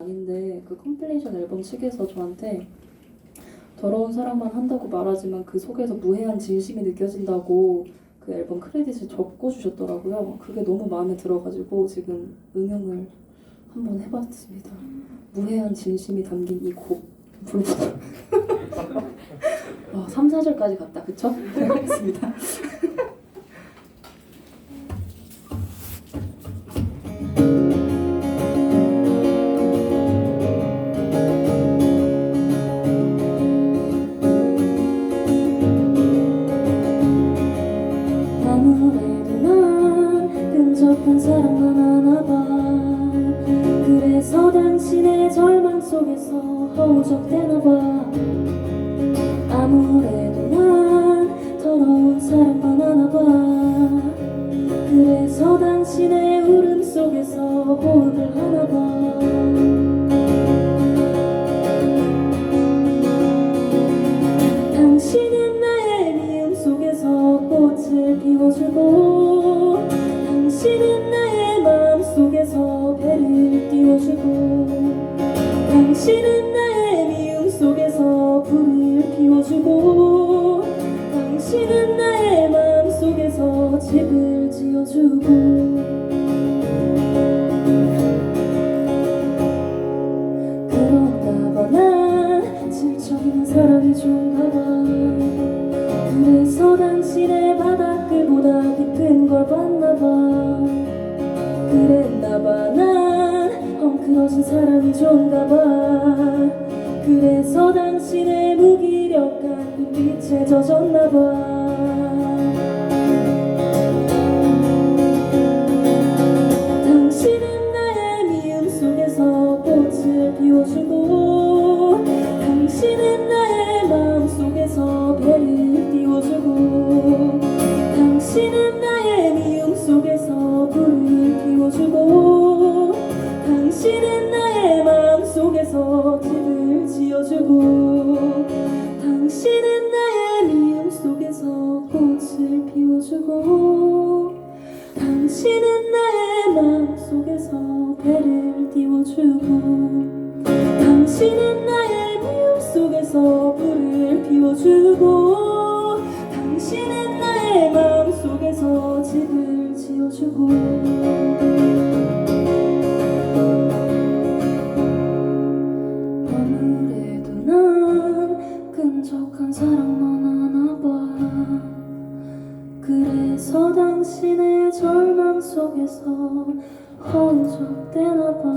아닌데 그 컴플레이션 앨범 측에서 저한테 더러운 사랑만 한다고 말하지만 그 속에서 무해한 진심이 느껴진다고 그 앨범 크레딧을 적고 주셨더라고요. 그게 너무 마음에 들어가지고 지금 응용을 한번 해봤습니다. 무해한 진심이 담긴 이곡 불러보도록 와, 3, 4절까지 갔다 그쵸? 하겠습니다. 끈적한 사랑만 하나봐. 그래서 당신의 절망 속에서 허우적대나봐. 아무래도 난 더러운 사랑만 하나봐. 그래서 당신의 울음 속에서 호흡을 당신은 나의 미움 속에서 불을 피워주고 당신은 나의 마음 속에서 집을 지어주고. 질척이는 사람이 좋은가 봐 그래서 당신의 바닥글보다 깊은 걸 봐 헝클어진 사람이 좋은가 봐. 그래서 당신의 무기력한 눈빛에 젖었나 봐. 당신은 나의 미움 속에서 꽃을 피워주고 당신은 나의 마음 속에서 배를 띄워주고 당신은 나의 미움 속에서 불을 피워주고 당신은 나의 마음 속에서 집을 지어주고 당신은 나의 미움 속에서 꽃을 피워주고 당신은 나의 마음 속에서 배를 띄워주고 당신은 나의 미움 속에서 불을 피워주고 사랑만 하나 봐. 그래서 당신의 절망 속에서 허우적대나 봐.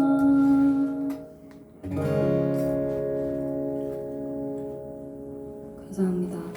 감사합니다